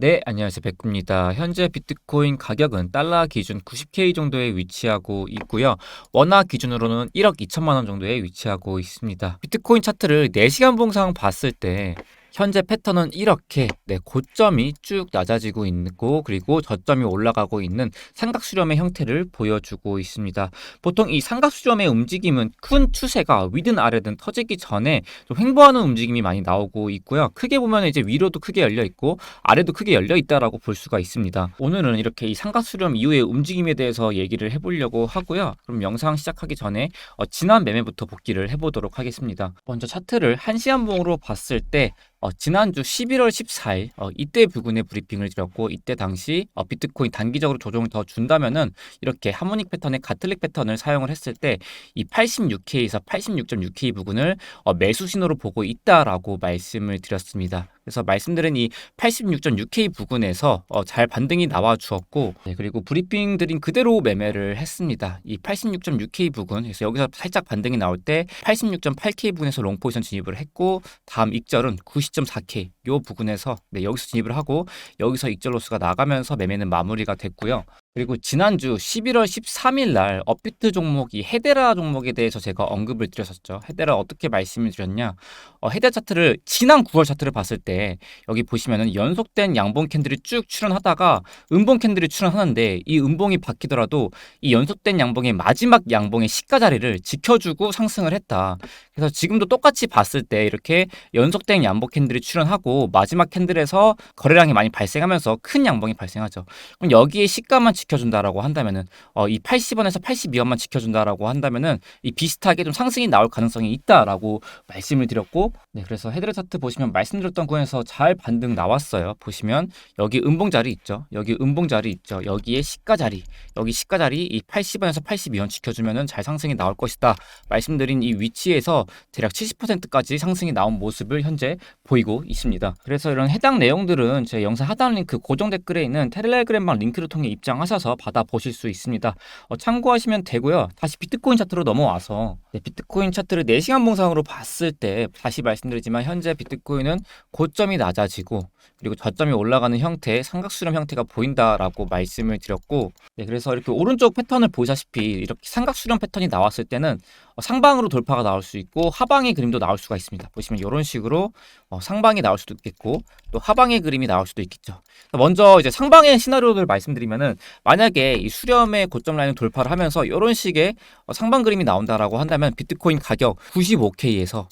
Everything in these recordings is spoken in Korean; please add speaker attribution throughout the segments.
Speaker 1: 네, 안녕하세요. 백구입니다. 현재 비트코인 가격은 달러 기준 90K 정도에 위치하고 있고요. 원화 기준으로는 1억 2천만 원 정도에 위치하고 있습니다. 비트코인 차트를 4시간 봉상 봤을 때 현재 패턴은 이렇게 네, 고점이 쭉 낮아지고 있고 그리고 저점이 올라가고 있는 삼각수렴의 형태를 보여주고 있습니다. 보통 이 삼각수렴의 움직임은 큰 추세가 위든 아래든 터지기 전에 좀 횡보하는 움직임이 많이 나오고 있고요. 크게 보면 이제 위로도 크게 열려 있고 아래도 크게 열려 있다라고 볼 수가 있습니다. 오늘은 이렇게 이 삼각수렴 이후의 움직임에 대해서 얘기를 해보려고 하고요. 그럼 영상 시작하기 전에 어, 지난 매매부터 복귀를 해보도록 하겠습니다. 먼저 차트를 1시간 봉으로 봤을 때 어, 지난주 11월 14일 어, 이때 부근에 브리핑을 드렸고 이때 당시 어, 비트코인 단기적으로 조정을 더 준다면은 이렇게 하모닉 패턴의 가틀릭 패턴을 사용을 했을 때 이 86K에서 86.6K 부근을 어, 매수 신호로 보고 있다라고 말씀을 드렸습니다. 그래서 말씀드린 이 86.6K 부근에서 어, 잘 반등이 나와 주었고 네, 그리고 브리핑 드린 그대로 매매를 했습니다. 이 86.6K 부근 그래서 여기서 살짝 반등이 나올 때 86.8K 부근에서 롱 포지션 진입을 했고 다음 익절은 90.4K 요 부근에서 네, 여기서 진입을 하고 여기서 익절 로스가 나가면서 매매는 마무리가 됐고요. 그리고 지난주 11월 13일 날 업비트 종목 이 헤데라 종목에 대해서 제가 언급을 드렸었죠. 헤데라 어떻게 말씀을 드렸냐? 어, 헤데 차트를 지난 9월 차트를 봤을 때 여기 보시면은 연속된 양봉 캔들이 쭉 출현하다가 음봉 캔들이 출현하는데 이 음봉이 바뀌더라도 이 연속된 양봉의 마지막 양봉의 시가 자리를 지켜주고 상승을 했다. 그래서 지금도 똑같이 봤을 때 이렇게 연속된 양봉 캔들이 출현하고 마지막 캔들에서 거래량이 많이 발생하면서 큰 양봉이 발생하죠. 그럼 여기에 시가만 지켜준다라고 한다면은 어, 이 80원에서 82원만 지켜준다라고 한다면은 이 비슷하게 좀 상승이 나올 가능성이 있다라고 말씀을 드렸고 네 그래서 헤드렛 차트 보시면 말씀드렸던 구에서 잘 반등 나왔어요. 보시면 여기 음봉 자리 있죠? 여기 음봉 자리 있죠? 여기에 시가 자리 여기 시가 자리 이 80원에서 82원 지켜주면은 잘 상승이 나올 것이다. 말씀드린 이 위치에서 대략 70%까지 상승이 나온 모습을 현재 보이고 있습니다. 그래서 이런 해당 내용들은 제 영상 하단 링크 고정 댓글에 있는 텔레그램방 링크를 통해 입장하 셔서 받아보실 수 있습니다 어, 참고하시면 되고요 다시 비트코인 차트로 넘어와서 네, 비트코인 차트를 4시간 봉상으로 봤을 때 다시 말씀드리지만 현재 비트코인은 고점이 낮아지고 그리고 저점이 올라가는 형태의 삼각수렴 형태가 보인다라고 말씀을 드렸고 네, 그래서 이렇게 오른쪽 패턴을 보시다시피 이렇게 삼각수렴 패턴이 나왔을 때는 어, 상방으로 돌파가 나올 수 있고 하방의 그림도 나올 수가 있습니다. 보시면 이런 식으로 어, 상방이 나올 수도 있겠고 또 하방의 그림이 나올 수도 있겠죠. 먼저 이제 상방의 시나리오를 말씀드리면은 만약에 이 수렴의 고점 라인을 돌파를 하면서 이런 식의 어, 상방 그림이 나온다라고 한다면 비트코인 가격 95K에서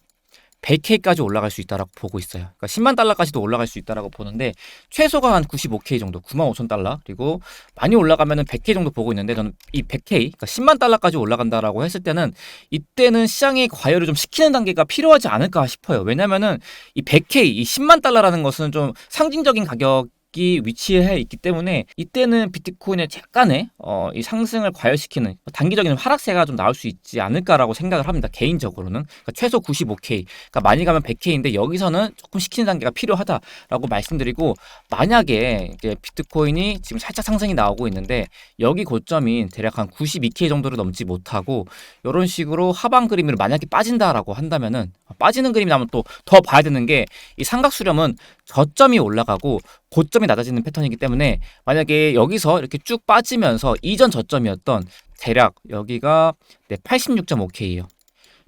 Speaker 1: 100K까지 올라갈 수 있다라고 보고 있어요. 그러니까 10만 달러까지도 올라갈 수 있다라고 보는데 최소가 한 95K 정도, 9만 5천 달러 그리고 많이 올라가면은 100K 정도 보고 있는데 저는 이 100K, 그러니까 10만 달러까지 올라간다라고 했을 때는 이때는 시장의 과열을 좀 시키는 단계가 필요하지 않을까 싶어요. 왜냐면은 이 100K, 이 10만 달러라는 것은 좀 상징적인 가격 이 위치해 있기 때문에 이때는 비트코인의 약간의 어, 이 상승을 과열시키는 단기적인 하락세가 좀 나올 수 있지 않을까라고 생각을 합니다. 개인적으로는 그러니까 최소 95K, 그러니까 많이 가면 100K인데 여기서는 조금 시키는 단계가 필요하다라고 말씀드리고 만약에 이제 비트코인이 지금 살짝 상승이 나오고 있는데 여기 고점인 대략 한 92K 정도를 넘지 못하고 이런 식으로 하방 그림으로 만약에 빠진다라고 한다면은 빠지는 그림이 나면 또 더 봐야 되는 게 이 삼각 수렴은 저점이 올라가고 고점 이 낮아지는 패턴이기 때문에 만약에 여기서 이렇게 쭉 빠지면서 이전 저점이었던 대략 여기가 네, 86.5K예요.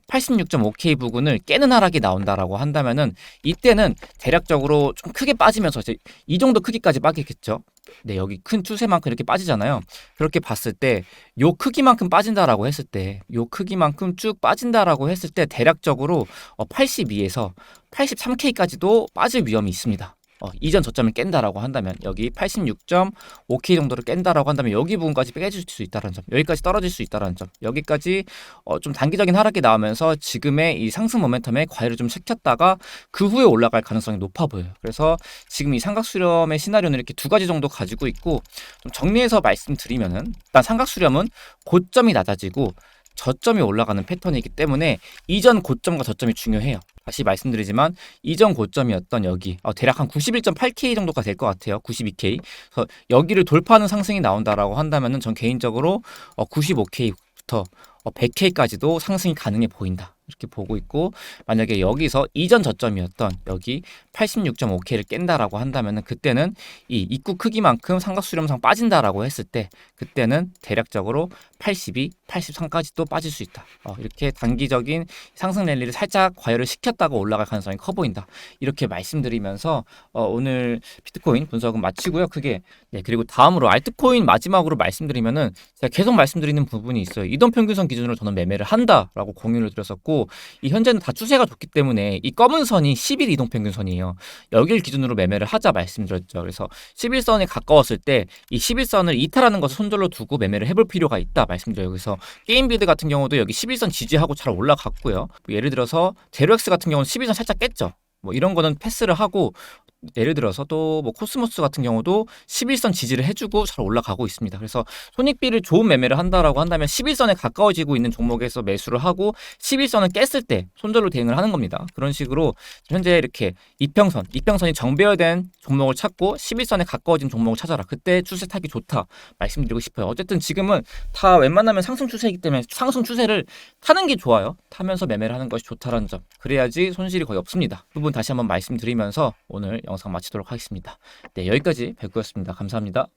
Speaker 1: 86.5K 부근을 깨는 하락이 나온다라고 한다면은 이때는 대략적으로 좀 크게 빠지면서 이제 이 정도 크기까지 빠지겠죠. 네, 여기 큰 추세만큼 이렇게 빠지잖아요. 그렇게 봤을 때 요 크기만큼 빠진다라고 했을 때 요 크기만큼 쭉 빠진다라고 했을 때 대략적으로 82에서 어, 83K까지도 빠질 위험이 있습니다. 어, 이전 저점을 깬다라고 한다면 여기 86.5K 정도를 깬다라고 한다면 여기 부분까지 빼줄 수 있다는 점 여기까지 떨어질 수 있다는 점 여기까지 어, 좀 단기적인 하락이 나오면서 지금의 이 상승 모멘텀에 과열을 좀 시켰다가 그 후에 올라갈 가능성이 높아 보여요. 그래서 지금 이 삼각 수렴의 시나리오는 이렇게 두 가지 정도 가지고 있고 좀 정리해서 말씀드리면은 일단 삼각 수렴은 고점이 낮아지고 저점이 올라가는 패턴이기 때문에 이전 고점과 저점이 중요해요. 다시 말씀드리지만 이전 고점이었던 여기 어, 대략 한 91.8K 정도가 될 것 같아요. 92K. 그래서 여기를 돌파하는 상승이 나온다라고 한다면은 전 개인적으로 어, 95K부터 어, 100K까지도 상승이 가능해 보인다. 이렇게 보고 있고 만약에 여기서 이전 저점이었던 여기 86.5K를 깬다라고 한다면은 그때는 이 입구 크기만큼 삼각 수렴상 빠진다라고 했을 때 그때는 대략적으로 82, 83까지 또 빠질 수 있다. 어, 이렇게 단기적인 상승 랠리를 살짝 과열을 시켰다가 올라갈 가능성이 커 보인다. 이렇게 말씀드리면서 어, 오늘 비트코인 분석은 마치고요. 그게 네, 그리고 다음으로 알트코인 마지막으로 말씀드리면은 제가 계속 말씀드리는 부분이 있어요. 이동 평균선 기준으로 저는 매매를 한다라고 공유를 드렸었고 이 현재는 다 추세가 좋기 때문에 이 검은 선이 10일 이동 평균선이에요. 여길 기준으로 매매를 하자 말씀드렸죠. 그래서 11선에 가까웠을 때 이 11선을 이탈하는 것을 손절로 두고 매매를 해볼 필요가 있다 말씀드려요. 그래서 게임 빌드 같은 경우도 여기 11선 지지하고 잘 올라갔고요. 뭐 예를 들어서 제로엑스 같은 경우는 11선 살짝 깼죠. 뭐 이런 거는 패스를 하고 예를 들어서 또 뭐 코스모스 같은 경우도 11선 지지를 해주고 잘 올라가고 있습니다. 그래서 손익비를 좋은 매매를 한다라고 한다면 11선에 가까워지고 있는 종목에서 매수를 하고 11선을 깼을 때 손절로 대응을 하는 겁니다. 그런 식으로 현재 이렇게 이평선, 이평선이 정배열된 종목을 찾고 11선에 가까워진 종목을 찾아라. 그때 추세 타기 좋다 말씀드리고 싶어요. 어쨌든 지금은 다 웬만하면 상승 추세이기 때문에 상승 추세를 타는 게 좋아요. 타면서 매매를 하는 것이 좋다라는 점. 그래야지 손실이 거의 없습니다. 그 부분 다시 한번 말씀드리면서 오늘 영상 마치도록 하겠습니다. 네, 여기까지 백구였습니다. 감사합니다.